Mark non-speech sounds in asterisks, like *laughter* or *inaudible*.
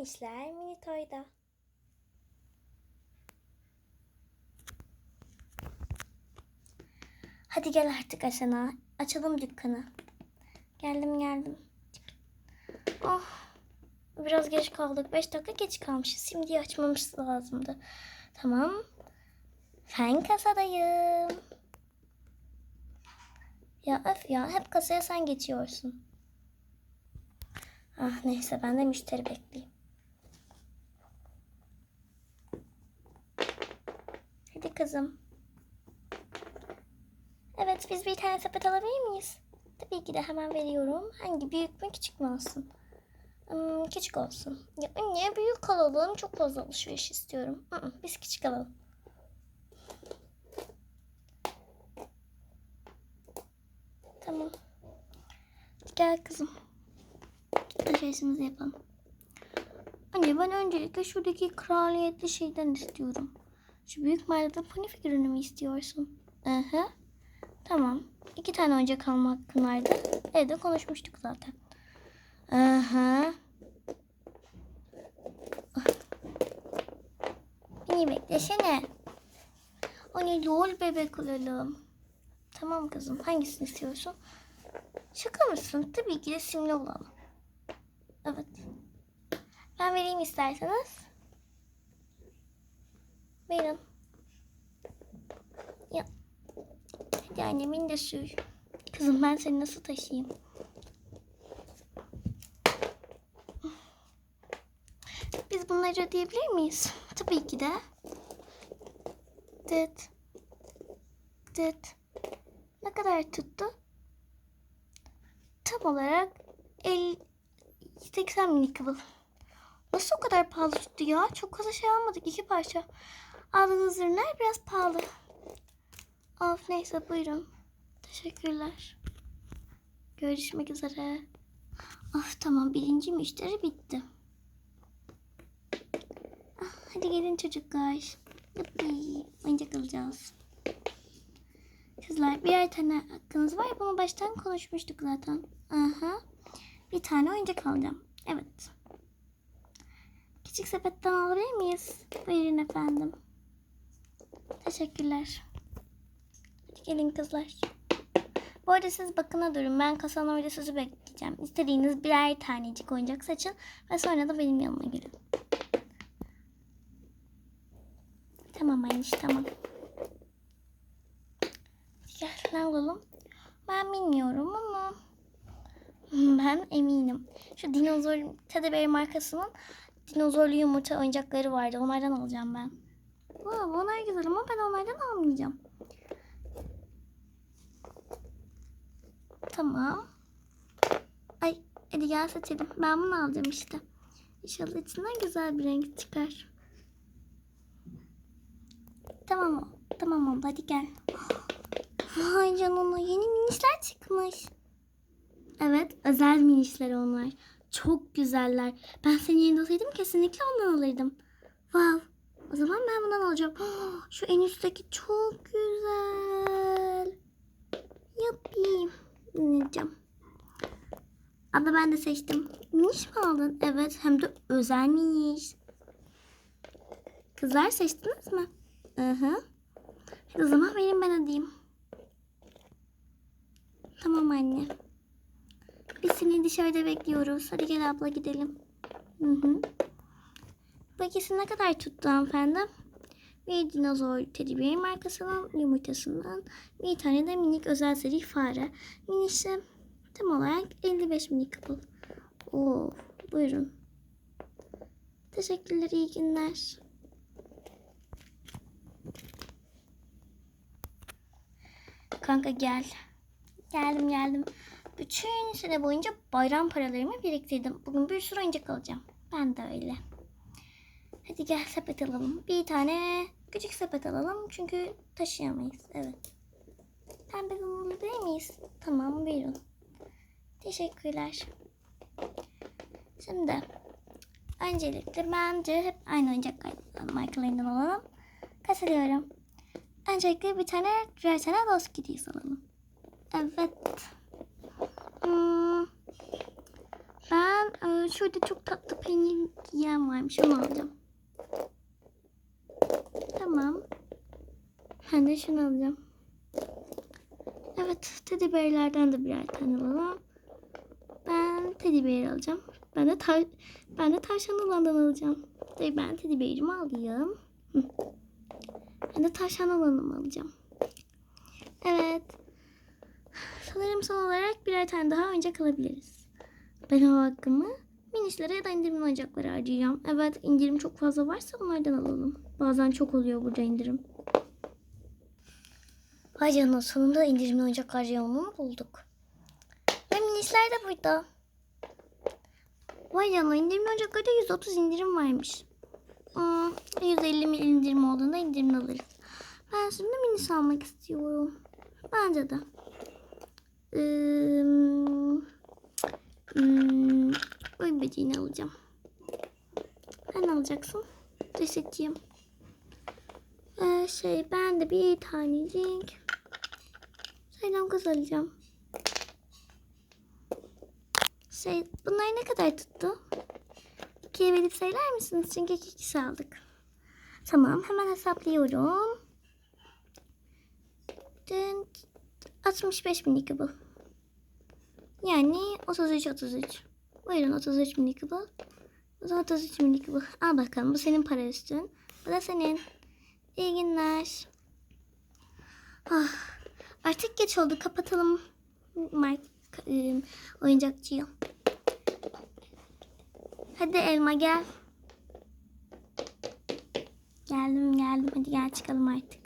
İşler mini toyda. Hadi gel artık Asena. Açalım dükkanı. Geldim geldim. Oh. Biraz geç kaldık. 5 dakika geç kalmışız. Şimdi açmamız lazımdı. Tamam. Ben kasadayım. Ya öf ya. Hep kasaya sen geçiyorsun. Ah neyse ben de müşteri bekleyeyim. Hadi kızım. Evet biz bir tane sepet alabilir miyiz? Tabii ki de hemen veriyorum. Hangi büyük mü küçük mü olsun? Hmm, küçük olsun. Ya anne büyük alalım. Çok fazla alışveriş istiyorum. Hı hı, biz küçük alalım. Tamam. Gel kızım. Alışverişimizi yapalım. Anne ben öncelikle şuradaki kraliyetli şeyden istiyorum. Şu büyük mağarada pony figürünü mü istiyorsun? Aha. Tamam. İki tane oyuncak alma hakkın vardı. Evde konuşmuştuk zaten. Aha. Beni beklesene. Anne lol bebek alalım. Tamam kızım. Hangisini istiyorsun? Şaka mısın? Tabii ki de simli olalım. Evet. Ben vereyim isterseniz. Verin. Ya. Hadi annemin de sür. Kızım ben seni nasıl taşıyayım? Biz bunları ödeyebilir miyiz? Tabii ki de. Dıt. Dıt. Ne kadar tuttu? Tam olarak 50, 80 mini kıvıl. Nasıl o kadar pahalı tuttu ya? Çok fazla şey almadık. iki parça. Aldığınız ürünler biraz pahalı. Of neyse buyurun. Teşekkürler. Görüşmek üzere. Of tamam birinci müşteri bitti. Ah, hadi gelin çocuklar. Yuppi. Oyuncak alacağız. Kızlar birer tane hakkınız var. Bunu baştan konuşmuştuk zaten. Aha. Bir tane oyuncak alacağım. Evet. Küçük sepetten alabilir miyiz? Buyurun efendim. Teşekkürler. Gelin kızlar. Bu arada siz bakına durun. Ben kasanın orada sizi bekleyeceğim. İstediğiniz birer tanecik oyuncak seçin ve sonra da benim yanıma gelin. Tamam Ayniş tamam. Gel ne alalım? Ben bilmiyorum ama *laughs* ben eminim. Şu dinozor Teddybear markasının dinozorlu yumurta oyuncakları vardı. Onlardan alacağım ben. Wow, onlar güzel ama ben onlardan almayacağım. Tamam. Ay hadi gel seçelim. Ben bunu alacağım işte. İnşallah içinden güzel bir renk çıkar. Tamam tamam abla hadi gel. Vay canına yeni minişler çıkmış. Evet özel minişler onlar. Çok güzeller. Ben senin yerinde olsaydım kesinlikle ondan alırdım. Wow. O zaman ben bundan alacağım. *gasps* Şu en üstteki çok güzel. Yapayım. Dinleyeceğim. Abla ben de seçtim. Miniş mi aldın? Evet hem de özel miniş. Kızlar seçtiniz mi? Hı hı. O zaman verin ben ödeyeyim. Tamam anne. Biz seni dışarıda bekliyoruz. Hadi gel abla gidelim. Hı hı. Bu ikisi ne kadar tuttu hanımefendi? Bir dinozor teddy markasının yumurtasından bir tane de minik özel seri fare. Minişi tam olarak 55 minik kapıl. Oo, buyurun. Teşekkürler, iyi günler. Kanka gel. Geldim geldim. Bütün sene boyunca bayram paralarımı biriktirdim. Bugün bir sürü oyuncak alacağım. Ben de öyle. Hadi gel sepet alalım. Bir tane küçük sepet alalım. Çünkü taşıyamayız. Evet. Pembe gumulu değil miyiz? Tamam buyurun. Teşekkürler. Şimdi öncelikle bence hep aynı oyuncaklardan markalarından alalım. Kasılıyorum. Öncelikle bir tane birer tane Lost alalım. Evet. Hmm, ben Ee, şurada çok tatlı peynir yiyen varmış. Onu alacağım. Tamam. Ben de şunu alacağım. Evet, teddy bear'lerden de birer tane alalım. Ben teddy bear alacağım. Ben de tar ben de tavşan olandan alacağım. Ben teddy bear'ımı alayım. Ben de tavşan olanımı alacağım. Evet. Sanırım son olarak birer tane daha oyuncak alabiliriz. Ben o hakkımı minişlere ya da indirimli oyuncaklara harcayacağım. Evet indirim çok fazla varsa onlardan alalım. Bazen çok oluyor burada indirim. Vay canına sonunda indirimli oyuncak harcayalımı bulduk. Ve minişler de burada. Vay canına indirimli oyuncaklarda 130 indirim varmış. Hmm, 150 mil indirim olduğunda indirimli alırız. Ben şimdi minis almak istiyorum. Bence de. Ee, hmm, oy böceğini alacağım. Ben alacaksın. Teşekkürüm. Ee, şey ben de bir tanecik Selam kız alacağım. Şey bunlar ne kadar tuttu? İkiye verip söyler misiniz? Çünkü iki kişi aldık. Tamam hemen hesaplıyorum. Dün 65 minik bu. Yani 33 33. Buyurun 33 minik bu. Bu da 33 minik bu. Al bakalım bu senin para üstün. Bu da senin. İyi günler. Ah, artık geç oldu. Kapatalım. Mike, e, oyuncakçıyı. Hadi elma gel. Geldim geldim. Hadi gel çıkalım artık.